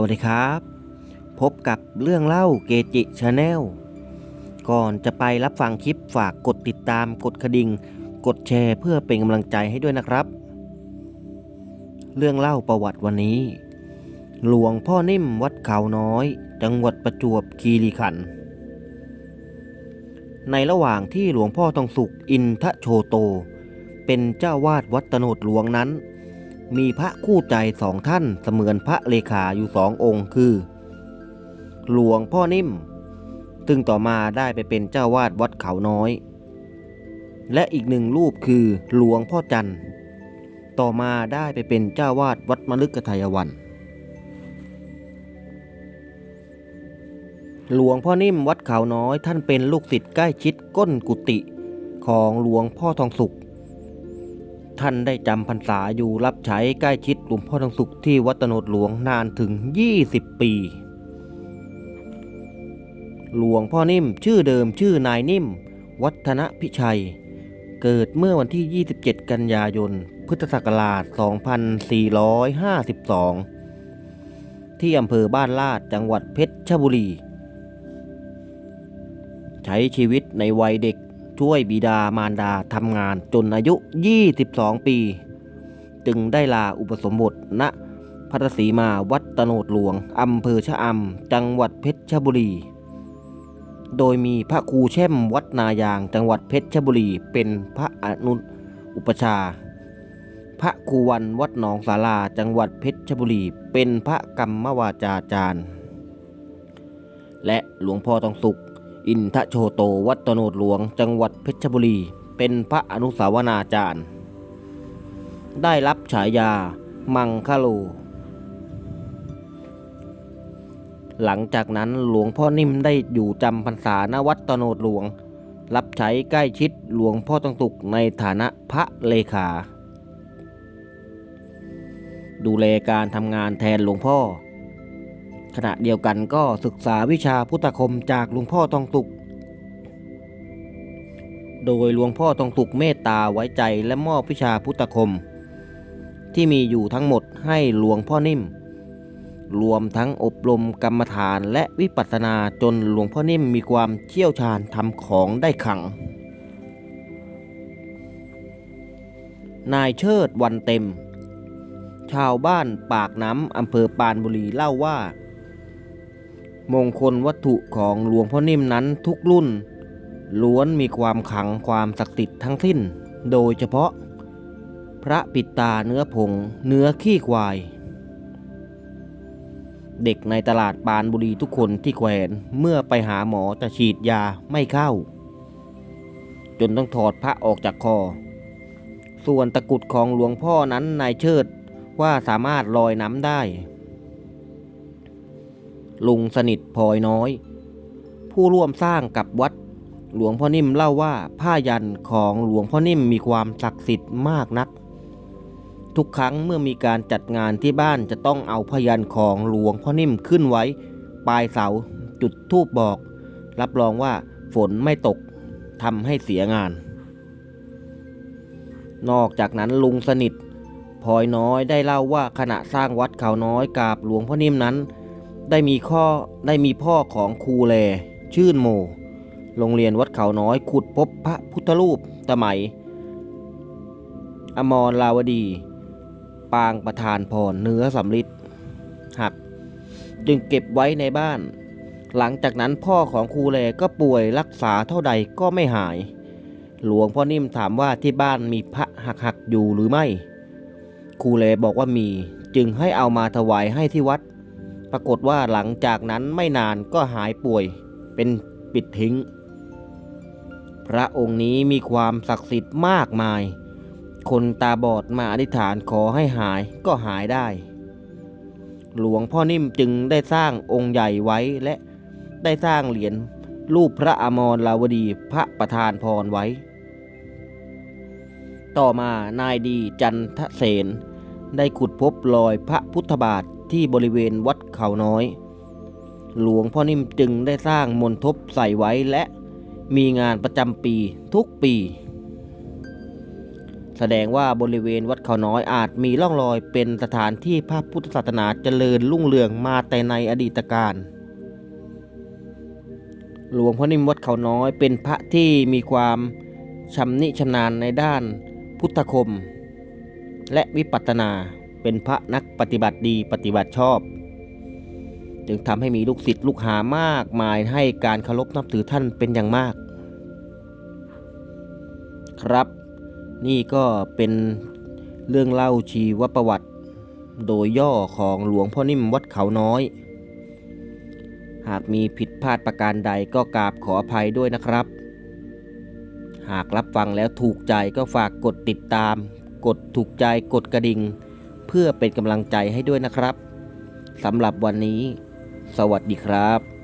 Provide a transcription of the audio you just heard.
วัสดีครับ พบกับเรื่องเล่าเกจิชาแนลก่อนจะไปรับฟังคลิปฝากกดติดตามกดกระดิ่ง กดแชร์เพื่อเป็นกำลังใจให้ด้วยนะครับ เรื่องเล่าประวัติวันนี้ หลวงพ่อนิ่มวัดเขาน้อย จังหวัดประจวบคีรีขันธ์ในระหว่างที่หลวงพ่อทองสุขอินทะโชโต เป็นเจ้าวาดวัดตโนดหลวงนั้น มีพระคู่ใจสองท่านเสมือนพระเลขาอยู่สององค์คือ หลวงพ่อนิ่ม ซึ่งต่อมาได้ไปเป็นเจ้าวาดวัดเขาน้อย และอีกหนึ่งรูปคือหลวงพ่อจันทร์ ต่อมาได้ไปเป็นเจ้าวาดวัดมฤคทายวันหลวงพ่อนิ่มวัดเขาน้อยท่านเป็นลูกศิษย์ใกล้ชิดก้นกุฏิของหลวงพ่อทองสุข ท่านได้จำพรรษาอยู่รับใช้ใกล้ชิดหลวงพ่อทองสุขที่วัดตโนดหลวงนานถึง 20 ปี หลวงพ่อนิ่มชื่อเดิมชื่อนายนิ่ม วัฒนพิชัย เกิดเมื่อวันที่ 27 กันยายน พุทธศักราช 2452 ที่อำเภอบ้านลาดจังหวัดเพชรบุรี ใช้ชีวิตในวัยเด็ก ช่วยบิดามารดาทำงานจนอายุ 22 ปี จึงได้ลาอุปสมบทณพัทสีมาวัดตโนดหลวงอำเภอชะอำจังหวัดเพชรบุรี โดยมีพระครูแช่มวัดนายางจังหวัดเพชรบุรีเป็นพระอนุอุปชา พระครูวันวัดหนองสาราจังหวัดเพชรบุรี เป็นพระกรรมวาจาจารย์ และหลวงพ่อทองสุข อินทโชโตวัดตโนดหลวง จังหวัดเพชรบุรี เป็นพระอนุสาวนาจารย์ ได้รับฉายา มังคโล หลังจากนั้นหลวงพ่อนิ่มได้อยู่จำพรรษาณวัดตโนดหลวง รับใช้ใกล้ชิดหลวงพ่อต้องสุกในฐานะพระเลขา ดูแลการทำงานแทนหลวงพ่อ ขณะเดียวกันก็ศึกษาวิชาพุทธคมจากหลวงพ่อทองสุก โดยหลวงพ่อทองสุกเมตตาไว้ใจและมอบวิชาพุทธคม ที่มีอยู่ทั้งหมดให้หลวงพ่อนิ่ม รวมทั้งอบรมกรรมฐานและวิปัสสนาจนหลวงพ่อนิ่มมีความเชี่ยวชาญทำของได้ขัง นายเชิดวันเต็มชาวบ้านปากน้ำอำเภอปานบุรีเล่าว่า มงคลวัตถุของหลวงพ่อนิ่มนั้นทุกรุ่น ล้วนมีความขังความศักดิ์สิทธิ์ทั้งสิ้น โดยเฉพาะ พระปิดตาเนื้อผงเนื้อขี้ควาย เด็กในตลาดปานบุรีทุกคนที่แขวนเมื่อไปหาหมอจะฉีดยาไม่เข้า จนต้องถอดพระออกจากคอ ส่วนตะกุดของหลวงพ่อนั้นนายเชิดว่าสามารถลอยน้ำได้ ลุงสนิทพลอยน้อย ผู้ร่วมสร้างกับวัด หลวงพ่อนิ่มเล่าว่าผ้ายันของหลวงพ่อนิ่มมีความศักดิ์สิทธิ์มากนัก ทุกครั้งเมื่อมีการจัดงานที่บ้านจะต้องเอาพยันของหลวงพ่อนิ่มขึ้นไว้ ปลายเสาจุดทูบบอก รับรองว่าฝนไม่ตกทำให้เสียงาน นอกจากนั้นลุงสนิทพลอยน้อยได้เล่าว่าขณะสร้างวัดเขาน้อยกาบหลวงพ่อนิ่มนั้น ได้มีข้อได้มีพ่อของครูแล ชื่นโม โรงเรียนวัดเขาน้อยขุดพบพระพุทธรูปสมัยอมรลาวดี ปางประธานพรเนื้อสำริดหัก จึงเก็บไว้ในบ้าน หลังจากนั้นพ่อของครูแลก็ป่วยรักษาเท่าใดก็ไม่หาย หลวงพ่อนิ่มถามว่าที่บ้านมีพระหักหักอยู่หรือไม่ ครูแลบอกว่ามีจึงให้เอามาถวายให้ที่วัด ปรากฏว่าหลังจากนั้นไม่นานก็หายป่วยเป็นปิดทิ้ง พระองค์นี้มีความศักดิ์สิทธิ์มากมาย คนตาบอดมาอธิษฐานขอให้หายก็หายได้ หลวงพ่อนิ่มจึงได้สร้างองค์ใหญ่ไว้และได้สร้างเหรียญรูปพระอมรลาวดีพระประธานพรไว้ ต่อมานายดีจันทเสนได้ขุดพบรอยพระพุทธบาท ที่บริเวณวัดเขาน้อย หลวงพ่อนิ่มจึงได้สร้างมนทบใส่ไว้และมีงานประจำปีทุกปี แสดงว่าบริเวณวัดเขาน้อยอาจมีร่องรอยเป็นสถานที่พระพุทธศาสนาเจริญรุ่งเรืองมาแต่ในอดีตการหลวงพ่อนิ่มวัดเขาน้อยเป็นพระที่มีความชำนิชำนาญในด้านพุทธคม และวิปัสสนา เป็นพระนักปฏิบัติดีปฏิบัติชอบ จึงทำให้มีลูกศิษย์ลูกหามากมายให้การเคารพนับถือท่านเป็นอย่างมาก ครับ นี่ก็เป็นเรื่องเล่าชีวประวัติ โดยย่อของหลวงพ่อนิ่มวัดเขาน้อย หากมีผิดพลาดประการใดก็กราบขออภัยด้วยนะครับ หากรับฟังแล้วถูกใจก็ฝากกดติดตาม กดถูกใจกดกระดิ่ง เพื่อเป็นกำลังใจให้ด้วยนะครับสำหรับวันนี้ สวัสดีครับ